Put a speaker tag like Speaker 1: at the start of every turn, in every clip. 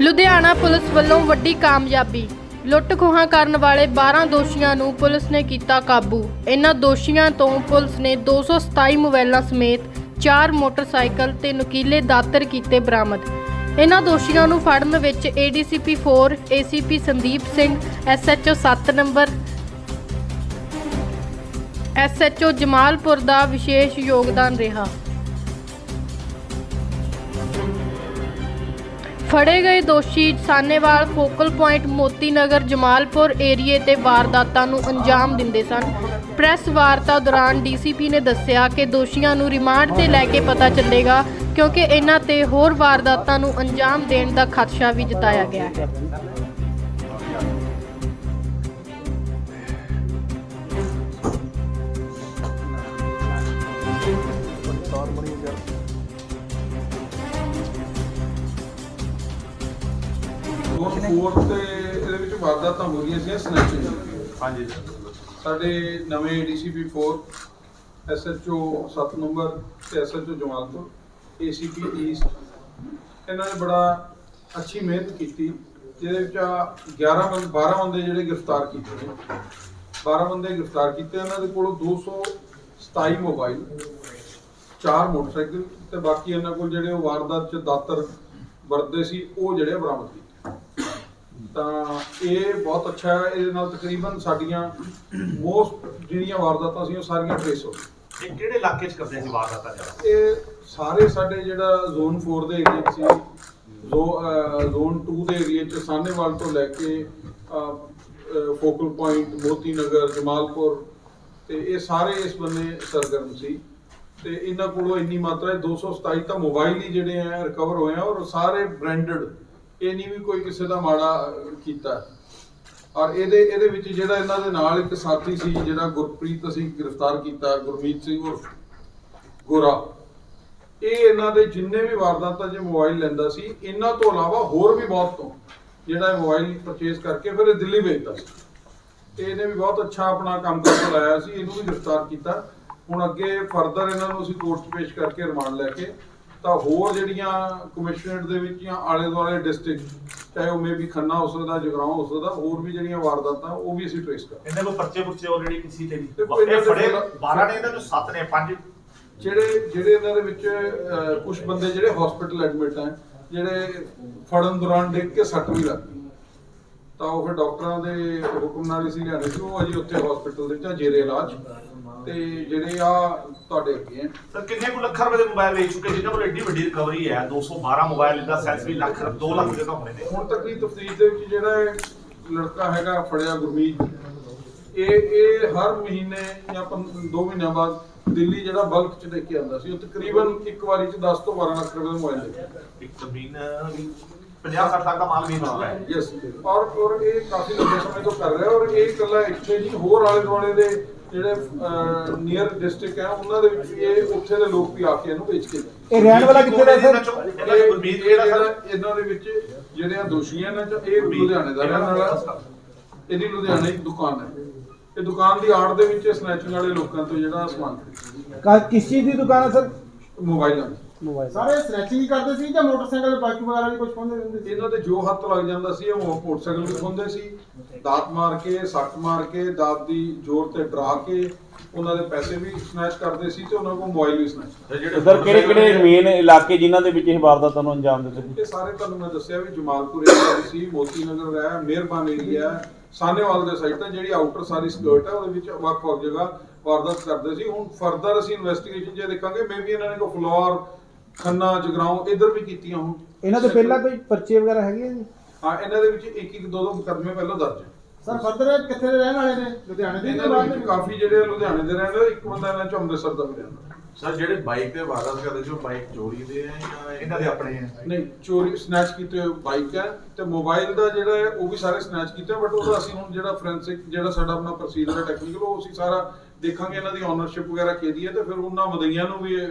Speaker 1: Ludhiana police ਵੱਲੋਂ ਵੱਡੀ ਕਾਮਯਾਬੀ। ਲੁੱਟ ਖੋਹਾਂ ਕਰਨ ਵਾਲੇ 12 ਦੋਸ਼ੀਆਂ ਨੂੰ ਪੁਲਿਸ ਨੇ ਕੀਤਾ ਕਾਬੂ। ਇਹਨਾਂ ਦੋਸ਼ੀਆਂ ਤੋਂ ਪੁਲਿਸ ਨੇ 227 ਮੋਬਾਈਲਾਂ ਸਮੇਤ 4 ਮੋਟਰਸਾਈਕਲ ਤੇ ਨੁਕੀਲੇ ਦਾਤਰ ਕੀਤੇ ਬਰਾਮਦ। ਇਹਨਾਂ ਦੋਸ਼ੀਆਂ ਨੂੰ ਫੜਨ ਵਿੱਚ ADCP 4 ACP Sandeep Singh SHO 7 number SHO Jamalpur ਦਾ ਵਿਸ਼ੇਸ਼ ਯੋਗਦਾਨ ਰਿਹਾ। ਫੜੇ ਗਏ ਦੋਸ਼ੀ ਸਾਨੇਵਾਲ, ਫੋਕਲ ਪੁਆਇੰਟ ਮੋਤੀ ਨਗਰ ਜਮਾਲਪੁਰ ਏਰੀਏ ਤੇ ਵਾਰਦਾਤਾਂ ਨੂੰ ਅੰਜਾਮ ਦਿੰਦੇ ਸਨ। ਪ੍ਰੈਸ ਵਾਰਤਾ ਦੌਰਾਨ ਡੀਸੀਪੀ ਨੇ ਦੱਸਿਆ ਕਿ ਦੋਸ਼ੀਆਂ ਨੂੰ ਰਿਮਾਂਡ ਤੇ ਲੈ ਕੇ ਪਤਾ ਚੱਲੇਗਾ, ਕਿਉਂਕਿ ਇਹਨਾਂ ਤੇ ਹੋਰ ਵਾਰਦਾਤਾਂ ਨੂੰ ਅੰਜਾਮ ਦੇਣ ਦਾ ਖਦਸ਼ਾ ਵੀ ਜਤਾਇਆ ਗਿਆ ਹੈ।
Speaker 2: ਹੋਰ ਫੋਰ ਤੇ ਇਹਦੇ ਵਿੱਚ ਵਾਰਦਾਤਾਂ ਹੋ ਰਹੀਆਂ ਸੀ ਸਨੈਚਿੰਗ
Speaker 3: ਹਾਂਜੀ।
Speaker 2: ਸਾਡੇ ਨਵੇਂ ਡੀਸੀਪੀ 4 ਐਸਐਚਓ 7 ਨੰਬਰ ਤੇ ਐਸਐਚਓ ਜਮਾਲਪੁਰ ਏਸੀਪੀ ਈਸਟ ਇਹਨਾਂ ਨੇ ਬੜਾ ਅੱਛੀ ਮਿਹਨਤ ਕੀਤੀ ਜਿਹਦੇ ਵਿੱਚ ਆ 11 ਬੰਦੇ 12 ਬੰਦੇ ਜਿਹੜੇ ਗ੍ਰਿਫਤਾਰ ਕੀਤੇ ਨੇ। 12 ਬੰਦੇ ਗ੍ਰਿਫਤਾਰ ਕੀਤੇ ਉਹਨਾਂ ਦੇ ਕੋਲੋਂ 227 ਮੋਬਾਈਲ ਚਾਰ ਮੋਟਰਸਾਈਕਲ ਤੇ ਬਾਕੀ ਇਹਨਾਂ ਕੋਲ ਜਿਹੜੇ ਉਹ ਵਾਰਦਾਤ ਚ ਦਾਤਰ ਵਰਤਦੇ ਸੀ ਉਹ ਜਿਹੜੇ ਬਰਾਮਦ ਕੀਤੇ। ਤਾਂ ਇਹ ਬਹੁਤ ਅੱਛਾ ਹੈ ਇਹਦੇ ਨਾਲ ਤਕਰੀਬਨ ਸਾਡੀਆਂ ਮੋਸਟ ਜਿਹੜੀਆਂ ਵਾਰਦਾਤਾਂ ਸੀ ਉਹ ਸਾਰੀਆਂ ਟ੍ਰੇਸ ਹੋ ਗਈਆਂ।
Speaker 3: ਇਹ ਕਿਹੜੇ ਇਲਾਕੇ 'ਚ ਕਰਦੇ ਸੀ ਵਾਰਦਾਤਾਂ ਜ਼ਿਆਦਾ?
Speaker 2: ਇਹ ਸਾਰੇ ਸਾਡੇ ਜਿਹੜਾ ਜ਼ੋਨ 4 ਦੇ ਏਰੀਆ 'ਚ ਸੀ ਜ਼ੋ ਜ਼ੋਨ 2 ਦੇ ਏਰੀਆ 'ਚ ਸਾਹਨੇਵਾਲ ਤੋਂ ਲੈ ਕੇ ਫੋਕਲ ਪੁਆਇੰਟ ਮੋਤੀ ਨਗਰ ਜਮਾਲਪੁਰ ਤੇ ਇਹ ਸਾਰੇ ਇਸ ਬੰਨੇ ਸਰਗਰਮ ਸੀ। ਤੇ ਇਹਨਾਂ ਕੋਲੋਂ ਇੰਨੀ ਮਾਤਰਾ 'ਚ 227 ਤਾਂ ਮੋਬਾਈਲ ਹੀ ਜਿਹੜੇ ਆ ਰਿਕਵਰ ਹੋਏ ਆ ਔਰ ਸਾਰੇ ਬ੍ਰਾਂਡਡ ਇਹ ਨਹੀਂ ਵੀ ਕੋਈ ਕਿਸੇ ਦਾ ਮਾੜਾ ਕੀਤਾ। ਔਰ ਇਹਦੇ ਇਹਦੇ ਵਿੱਚ ਜਿਹੜਾ ਇਹਨਾਂ ਦੇ ਨਾਲ ਇੱਕ ਸਾਥੀ ਸੀ, ਜਿਹੜਾ ਗੁਰਪ੍ਰੀਤ ਅਸੀਂ ਗ੍ਰਿਫਤਾਰ ਕੀਤਾ, ਗੁਰਮੀਤ ਸਿੰਘ ਉਰਫ ਗੋਰਾ। ਇਹ ਇਹਨਾਂ ਦੇ ਜਿੰਨੇ ਵੀ ਵਾਰਦਾਤਾਂ 'ਚ ਮੋਬਾਈਲ ਲੈਂਦਾ ਸੀ, ਇਹਨਾਂ ਤੋਂ ਇਲਾਵਾ ਹੋਰ ਵੀ ਬਹੁਤ ਤੋਂ ਜਿਹੜਾ ਮੋਬਾਈਲ ਪਰਚੇਸ ਕਰਕੇ ਫਿਰ ਇਹ ਦਿੱਲੀ ਵੇਚਦਾ ਸੀ। ਤੇ ਇਹਨੇ ਵੀ ਬਹੁਤ ਅੱਛਾ ਆਪਣਾ ਕੰਮ ਕਰ ਚਲਾਇਆ ਸੀ, ਇਹਨੂੰ ਵੀ ਗ੍ਰਿਫਤਾਰ ਕੀਤਾ। ਹੁਣ ਅੱਗੇ ਫਰਦਰ ਇਹਨਾਂ ਨੂੰ ਅਸੀਂ ਕੋਰਟ 'ਚ ਪੇਸ਼ ਕਰਕੇ ਰਿਮਾਂਡ ਲੈ ਕੇ ਤਾਂ ਹੋਰ ਜਿਹੜੀਆਂ ਕਮਿਸ਼ਨਰੇਟ ਦੇ ਵਿੱਚ ਜਾਂ ਆਲੇ ਦੁਆਲੇ ਡਿਸਟ੍ਰਿਕਟ ਚਾਹੇ ਉਹ ਮੇ ਵੀ ਖੰਨਾ ਹੋ ਸਕਦਾ ਜਗਰਾਉਂ ਹੋ ਸਕਦਾ ਹੋਰ ਵੀ ਜਿਹੜੀਆਂ ਵਾਰਦਾਤਾਂ ਉਹ ਵੀ ਅਸੀਂ ਟ੍ਰੇਸ ਕਰ
Speaker 3: ਇਹਨਾਂ ਨੂੰ ਪਰਚੇ ਪੁਰਚੇ ਆਲਰੇਡੀ ਕਿਸੇ ਤੇ ਵੀ। ਇਹ ਫੜੇ
Speaker 2: ਕੋਲ-
Speaker 3: 12 ਨੇ ਇਹਨਾਂ ਚੋਂ 7 ਨੇ 5
Speaker 2: ਜਿਹੜੇ ਜਿਹੜੇ ਇਹਨਾਂ ਦੇ ਵਿੱਚ ਕੁਝ ਬੰਦੇ ਜਿਹੜੇ ਹਸਪੀਟਲ ਐਡਮਿਟ ਹੈ ਜਿਹੜੇ ਫੜਨ ਦੌਰਾਨ ਡਿੱਗ ਕੇ ਸੱਟ ਵੀ ਲੱਗ ਤਾਂ ਉਹ ਫਿਰ ਡਾਕਟਰਾਂ ਦੇ ਹੁਕਮ ਨਾਲ ਹੀ ਸੀ ਲਿਆਣੇ ਸੀ ਉਹ ਅਜੇ ਉੱਥੇ ਹਸਪੀਟਲ ਦੇ ਵਿੱਚ ਜੇਰੇ ਇਲਾਜ। ਤੇ ਜਿਹੜੇ ਆ ਤੁਹਾਡੇ ਅੱਗੇ
Speaker 3: ਸਰ ਕਿੰਨੇ ਕੁ ਲੱਖ ਰੁਪਏ ਦੇ ਮੋਬਾਈਲ ਵੇਚ ਚੁੱਕੇ ਜਿਨ੍ਹਾਂ ਕੋਲ ਐਡੀ ਵੱਡੀ ਰਿਕਵਰੀ ਹੈ? 212 ਮੋਬਾਈਲ ਦਾ ਸੈਂਸ ਵੀ ਲੱਖ 2 ਲੱਖ ਦੇ ਤਾਂ ਹੋਣੇ ਨੇ।
Speaker 2: ਹੁਣ ਤੱਕ ਦੀ ਤਫਤੀਸ਼ ਦੇ ਵਿੱਚ ਜਿਹੜਾ ਲੜਕਾ ਹੈਗਾ ਫੜਿਆ ਗੁਰਮੀਤ ਇਹ ਇਹ ਹਰ ਮਹੀਨੇ ਜਾਂ 2 ਮਹੀਨਿਆਂ ਬਾਅਦ ਦਿੱਲੀ ਜਿਹੜਾ ਬਲਕ ਚ ਲੈ ਕੇ ਆਉਂਦਾ ਸੀ ਉਹ ਤਕਰੀਬਨ ਇੱਕ ਵਾਰੀ ਚ 10 ਤੋਂ 12 ਲੱਖ ਰੁਪਏ ਦਾ ਮੋਬਾਈਲ ਲੈ
Speaker 3: ਇੱਕ ਜ਼ਮੀਨ 50 60 ਲੱਖ ਦਾ ਮਾਲ ਵੇਚ ਚੁੱਕਾ ਹੈ।
Speaker 2: ਯੈਸ ਔਰ ਔਰ ਇਹ ਕਾਫੀ ਲੰਬੇ ਸਮੇਂ ਤੋਂ ਕਰ ਰਿਹਾ ਔਰ ਇਹ ਇਕੱਲਾ ਇੱਥੇ ਨਹੀਂ ਹੋਰ ਆਲੇ ਦੁਆਲੇ ਦੇ ਜਿਹੜੇ ਨੀਅਰ ਡਿਸਟ੍ਰਿਕਟ ਹੈ ਉਹਨਾਂ ਦੇ ਵਿੱਚ ਵੀ ਇਹ ਉੱਥੇ ਦੇ ਲੋਕ ਵੀ ਆ ਕੇ ਇਹਨੂੰ ਵੇਚ ਕੇ ਜਾਂਦੇ।
Speaker 4: ਇਹ ਰਹਿਣ ਵਾਲਾ ਕਿੱਥੇ ਦਾ
Speaker 3: ਇਹਨਾਂ
Speaker 4: ਸਰ?
Speaker 3: ਚੋਂ- ਇਹਨਾਂ
Speaker 2: ਇਹ
Speaker 3: ਚੋਂ ਗੁਰਮੀਤ
Speaker 2: ਇਹ
Speaker 3: ਜਿਹੜਾ
Speaker 2: ਜਿਹੜਾ
Speaker 3: ਸਰ?
Speaker 2: ਇਹਨਾਂ ਦੇ ਵਿੱਚ ਜਿਹੜੇ ਆ ਦੋਸ਼ੀ ਹਨ ਚ ਇਹ ਲੁਧਿਆਣੇ ਦਾ ਰਹਿਣ ਵਾਲਾ। ਇਹਦੀ ਲੁਧਿਆਣੇ ਇੱਕ ਦੁਕਾਨ ਹੈ। ਇਹ ਦੁਕਾਨ ਦੀ ਆੜ ਦੇ ਵਿੱਚ ਸਨੈਚਿੰਗ ਵਾਲੇ ਲੋਕਾਂ ਤੋਂ ਜਿਹੜਾ ਸਮਾਨ ਖਰੀਦਦਾ।
Speaker 4: ਕਾ- ਕਿਸ ਚੀਜ਼ ਦੀ ਦੁਕਾਨ ਹੈ ਸਰ?
Speaker 2: ਮੋਬਾਈਲਾਂ ਦੀ।
Speaker 4: ਮੋਬਾਈਲ
Speaker 5: ਸਾਰੇ ਸਨੈਚਿੰਗ ਕਰਦੇ ਸੀ ਜਾਂ ਮੋਟਰਸਾਈਕਲ ਬਾਈਕ ਵਗੈਰਾ ਵੀ ਕੁਝ ਪਾਉਂਦੇ ਰਹਿੰਦੇ ਸੀ?
Speaker 2: ਇਹਨਾਂ ਦੇ ਜੋ ਹੱਥ ਲੱਗ ਜਾਂਦਾ ਸੀ ਉਹ ਮੋਟਰਸਾਈਕਲ ਵੀ ਖੁੰਦੇ ਸੀ। ਦਾਤ ਮਾਰ ਕੇ ਸੱਟ ਮਾਰ ਕੇ ਦਾਤ ਦੀ ਜ਼ੋਰ ਤੇ ਡਰਾ ਕੇ ਉਹਨਾਂ ਦੇ ਪੈਸੇ ਵੀ ਸਨੈਚ ਕਰਦੇ ਸੀ ਤੇ ਉਹਨਾਂ ਕੋਲ ਮੋਬਾਈਲ ਵੀ ਸਨੈਚ
Speaker 3: ਜਿਹੜੇ
Speaker 6: ਸਰ ਕਿਹੜੇ ਕਿਹੜੇ ਮੇਨ ਇਲਾਕੇ ਜਿਨ੍ਹਾਂ ਦੇ ਵਿੱਚ ਇਹ ਵਾਰਦਾਤਾਂ ਨੂੰ ਅੰਜਾਮ ਦਿੱਤੇ ਸੀ?
Speaker 2: ਇਹ ਸਾਰੇ ਤੁਹਾਨੂੰ ਮੈਂ ਦੱਸਿਆ ਵੀ ਜਮਾਲਪੁਰ ਏਰੀਆ ਦੀ ਸੀ ਮੋਤੀ ਨਗਰ ਹੈ ਮਿਹਰਬਾਨ ਏਰੀਆ ਸਾਨੇਵਾਲ ਦੇ ਸਾਈਡ ਤੇ ਜਿਹੜੀ ਆਊਟਰ ਸਾਰੀ ਸਕਰਟ ਹੈ ਉਹਦੇ ਵਿੱਚ ਵੱਖ-ਵੱਖ ਜਗ੍ਹਾ ਵਾਰਦਾਤ ਕਰਦੇ ਸੀ। ਹੁਣ ਫਰਦਰ ਅਸੀਂ ਇਨਵੈਸਟੀਗੇਸ਼ਨ ਜੇ ਦੇਖਾਂਗੇ ਮੇ ਵੀ ਇਹਨਾਂ ਨੇ ਕੋ ਫਲੋਰ ਖੰਨਾ ਜਗਰਾਉਂ ਇੱਧਰ ਵੀ ਕੀਤੀਆਂ ਹੁਣ।
Speaker 4: ਇਹਨਾਂ ਦੇ ਪਹਿਲਾਂ ਕੋਈ ਪਰਚੇ ਵਗੈਰਾ ਹੈਗੇ ਆ ਜੀ?
Speaker 2: ਹਾਂ ਇਹਨਾਂ ਦੇ ਵਿੱਚ ਇੱਕ ਇੱਕ ਦੋ ਦੋ ਮੁਕੱਦਮੇ ਪਹਿਲਾਂ ਦਰਜ ਹੈ
Speaker 5: ਸਰ ਫਰਦਰ ਕਿੱਥੇ ਦੇ ਰਹਿਣ ਵਾਲੇ ਨੇ? ਲੁਧਿਆਣੇ ਦੇ
Speaker 2: ਇਹਨਾਂ ਦੇ ਵਿੱਚ ਕਾਫੀ ਜਿਹੜੇ ਲੁਧਿਆਣੇ ਦੇ ਰਹਿਣ ਵਾਲੇ ਇੱਕ ਬੰਦਾ ਇਹਨਾਂ ਚ ਅੰਮ੍ਰਿਤਸਰ ਦਾ ਵੀ ਰਹਿੰਦਾ।
Speaker 7: ਸਰ ਜਿਹੜੇ ਬਾਈਕ ਤੇ ਵਾਰਦਾਤ ਕਰਦੇ ਉਹ ਬਾਈਕ ਚੋਰੀ ਦੇ ਆ ਜਾਂ
Speaker 3: ਇਹਨਾਂ ਦੇ ਆਪਣੇ ਹੈ
Speaker 2: ਨਹੀਂ ਚੋਰੀ ਸਨੈਚ ਕੀਤੇ ਹੋਏ ਬਾਈਕ ਹੈ ਤੇ ਮੋਬਾਈਲ ਦਾ ਜਿਹੜਾ ਹੈ ਉਹ ਵੀ ਸਾਰੇ ਸਨੈਚ ਕੀਤੇ ਬਟ ਉਹਦਾ ਅਸੀਂ ਹੁਣ ਜਿਹੜਾ ਫੋਰੈਂਸਿਕ ਜਿਹੜਾ ਸਾਡਾ ਆਪਣਾ ਪ੍ਰੋਸੀਜਰ ਹੈ ਟੈਕਨੀਕਲ ਉਹ ਅਸੀਂ ਸਾਰਾ ਦੇਖਾਂਗੇ ਇਹਨਾਂ ਦੀ ਓਨਰਸ਼ਿਪ ਵਗੈਰਾ ਕਿਹਦੀ ਹੈ ਤੇ ਫਿਰ ਉਹਨਾਂ ਮਦਈਆਂ ਨੂੰ ਵੀ ਇਹ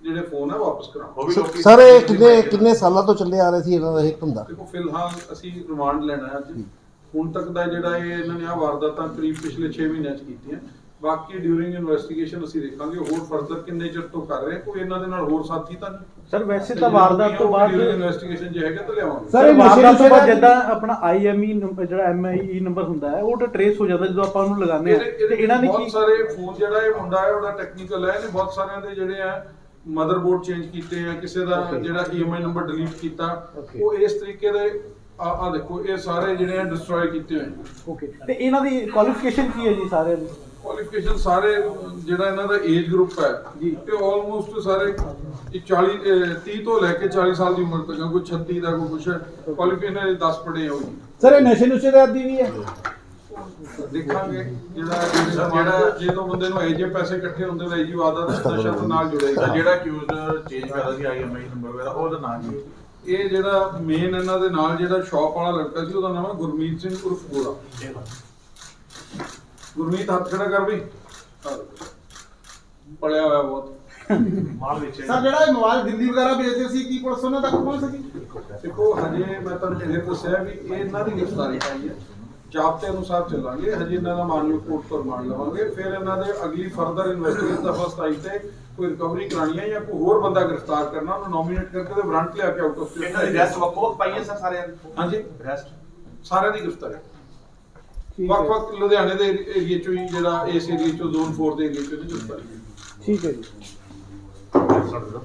Speaker 2: ਜਿਹੜੇ ਫੋਨ ਹੈ ਵਾਪਸ ਕਰਾਂਗੇ
Speaker 3: ਉਹ ਵੀ ਲੋਕੀ
Speaker 8: ਸਰ ਇਹ ਕਿੰਨੇ ਕਿੰਨੇ ਸਾਲਾਂ ਤੋਂ ਚੱਲੇ ਆ ਰਹੇ ਸੀ ਇਹਨਾਂ ਦਾ ਇਹ ਧੰਦਾ
Speaker 2: ਦੇਖੋ ਫਿਲਹਾਲ ਅਸੀਂ ਰਿਮਾਂਡ ਲੈਣਾ ਹੈ ਅੱਜ। ਹੁਣ ਤੱਕ ਦਾ ਜਿਹੜਾ ਇਹ ਇਹਨਾਂ ਨੇ ਆ ਵਾਰਦਾਤਾਂ ਕਰੀਬ ਪਿਛਲੇ 6 ਮਹੀਨਿਆਂ ਚ ਕੀਤੀਆਂ। ਬਾਕੀ ਡਿਊਰਿੰਗ ਇਨਵੈਸਟੀਗੇਸ਼ਨ ਅਸੀਂ ਦੇਖਾਂਗੇ ਹੋਰ ਫਰਦਰ ਕਿੰਨੇ ਚਿਰ ਤੋਂ ਕਰ ਰਹੇ ਕੋਈ ਇਹਨਾਂ ਦੇ ਨਾਲ ਹੋਰ ਸਾਥੀ ਤਾਂ ਨਹੀਂ।
Speaker 9: ਸਰ ਵੈਸੇ ਤਾਂ ਵਾਰਦਾਤ ਤੋਂ ਬਾਅਦ
Speaker 2: ਇਨਵੈਸਟੀਗੇਸ਼ਨ ਜੇ ਹੈਗੇ ਤਾਂ ਲਿਆਵਾਂਗੇ।
Speaker 4: ਸਰ,
Speaker 9: ਵਾਰਦਾਤ ਤੋਂ ਬਾਅਦ
Speaker 4: ਦਾ-
Speaker 9: ਜਿੱਦਾਂ ਆਪਣਾ ਆਈਐਮਈ ਜਿਹੜਾ ਐਮਆਈਈ ਨੰਬਰ ਹੁੰਦਾ ਹੈ ਉਹ ਤਾਂ ਟਰੇਸ ਹੋ ਜਾਂਦਾ ਜਦੋਂ ਆਪਾਂ ਉਹਨੂੰ ਲਗਾਉਂਦੇ ਆ ਤੇ ਇਹਨਾਂ ਨੇ
Speaker 2: ਬਹੁਤ
Speaker 9: ਕੀ
Speaker 2: ਸਾਰੇ ਫੋਨ ਜਿਹੜਾ ਇਹ ਮੁੰਡਾ ਹੈ ਉਹਦਾ ਟੈਕਨੀਕਲ ਹੈ ਇਹਨੇ ਬਹੁਤ ਸਾਰਿਆਂ ਦੇ ਜਿਹੜੇ ਆ ਮਦਰਬੋਰਡ ਚੇਂਜ ਕੀਤੇ ਆ ਕਿਸੇ ਦਾ. ਜਿਹੜਾ ਈਐਮਆਈ ਨੰਬਰ ਡਿਲੀਟ ਕੀਤਾ. ਉਹ ਇਸ ਤਰੀਕੇ ਦੇ ਆ ਆ ਦੇਖੋ ਇਹ ਸਾਰੇ ਜਿਹੜੇ ਆ ਡਿਸਟਰੋਏ ਕੀਤੇ ਹੋਏ
Speaker 9: ਓਕੇ ਤੇ ਇਹਨਾਂ ਦੀ ਕੁਆਲੀਫਿਕੇਸ਼ਨ ਕੀ ਹੈ ਜੀ ਸਾਰਿਆਂ ਦੀ?
Speaker 2: ਕੁਆਲੀਫਿਕੇਸ਼ਨ ਸਾਰੇ ਜਿਹੜਾ ਇਹਨਾਂ ਦਾ ਏਜ ਗਰੁੱਪ ਹੈ
Speaker 9: ਜੀ।
Speaker 2: ਤੇ ਆਲਮੋਸਟ ਸਾਰੇ ਇਹ 40 ਅਹ 30 ਤੋਂ ਲੈ ਕੇ 40 ਸਾਲ ਦੀ ਉਮਰ ਤੱਕ ਕੋਈ 36 ਦਾ ਕੋਈ ਕੁਛ ਕੁਆਲੀਫਿਕੇਸ਼ਨ ਇਹ 10 ਪੜੇ ਜੀ।
Speaker 4: ਸਰ ਇਹ ਨਸ਼ੇ ਨੁਸ਼ੇ ਦੇ ਆਦੀ ਵੀ ਹੈ?
Speaker 2: ਦੇਖਾਂਗੇ। ਜਿਹੜਾ ਜਿਹੜਾ ਜਦੋਂ ਬੰਦੇ ਨੂੰ ਇਹ ਜੇ ਪੈਸੇ ਇਕੱਠੇ ਹੁੰਦੇ ਨੇ ਜੀ ਵਾਦਾ ਨਸ਼ਾ ਦੇ ਨਾਲ ਜੁੜੇਗਾ।
Speaker 7: ਤਾਂ ਜਿਹੜਾ ਅਕਿਊਜ਼ਡ ਚੇਂਜ ਕਰਦਾ ਸੀ ਆਈਐਮਆਈ ਨੰਬਰ ਵਗੈਰਾ ਉਹਦਾ ਨਾਮ ਕੀ
Speaker 2: ਇਹ ਜਿਹੜਾ ਮੇਨ ਇਹਨਾਂ ਦੇ ਨਾਲ ਜਿਹੜਾ ਸ਼ਾਪ ਵਾਲਾ ਲੜਕਾ ਸੀ ਉਹਦਾ ਨਾਮ ਹੈ ਗੁਰਮੀਤ ਸਿੰਘ ਉਰਫ ਗੋਰਾ। ਗੁਰਮੀਤ ਹੱਥ ਖੜਾ ਕਰ ਵੀ ਪੜਿਆ ਹੋਇਆ ਬਹੁਤ।
Speaker 3: ਮਾਲ ਵੇਚੇ
Speaker 5: ਸਰ ਜਿਹੜਾ ਇਹ ਮੋਬਾਈਲ ਦਿੱਲੀ ਵਗੈਰਾ ਵੇਚਦੇ ਸੀ ਕੀ ਪੁਲਿਸ ਉਹਨਾਂ ਤੱਕ ਪਹੁੰਚ ਸਕੀ?
Speaker 2: ਦੇਖੋ ਹਜੇ ਮੈਂ ਤੁਹਾਨੂੰ ਇਹ ਦੱਸਿਆ ਵੀ ਇਹ ਇਹਨਾਂ ਦੀ ਗ੍ਰਿਫਤਾਰੀ ਪਾਈ ਹੈ। ਜਾਬਤੇ ਅਨੁਸਾਰ ਚੱਲਾਂਗੇ ਹਜੇ ਇਹਨਾਂ ਦਾ ਮਾਨਯੋਗ ਕੋਰਟ ਤੋਂ ਰਿਮਾਂਡ ਲਵਾਂਗੇ ਫਿਰ ਇਹਨਾਂ ਦੇ ਅਗਲੀ ਫਰਦਰ ਇਨਵੈਸਟੀਗੇਸ਼ਨ ਦਾ ਫਸਟ ਆਈ ਤੇ ਕੋਈ ਰਿਕਵਰੀ ਕਰਾਣੀ ਹੈ ਜਾਂ ਕੋਈ ਹੋਰ ਬੰਦਾ ਗ੍ਰਿਫਤਾਰ ਕਰਨਾ ਉਹਨੂੰ ਨੋਮੀਨੇਟ ਕਰਕੇ ਤੇ ਵਾਰੰਟ ਲਿਆ ਕੇ ਆਊਟ ਆਫ
Speaker 3: ਇਹਨਾਂ ਦੀ ਰੈਸਟ ਵੱਖੋ ਪਾਈ ਹੈ ਸਰ ਸਾਰਿਆਂ ਦੀ?
Speaker 2: ਹਾਂਜੀ।
Speaker 3: ਰੈਸਟ
Speaker 2: ਸਾਰਿਆਂ ਦੀ ਗ੍ਰਿਫਤਾਰੀ। ਵੱਖ ਵੱਖ ਲੁਧਿਆਣੇ ਦੇ ਏਰੀਏ ਚੋਂ ਹੀ ਜਿਹੜਾ ਇਸ ਏਰੀਏ ਚੋਂ ਜ਼ੋਨ 4 ਦੇ ਏਰੀਏ ਚੋਂ ਦੀ ਗ੍ਰਿਫਤਾਰੀ।
Speaker 4: ਠੀਕ ਹੈ ਜੀ।
Speaker 3: ਸਰ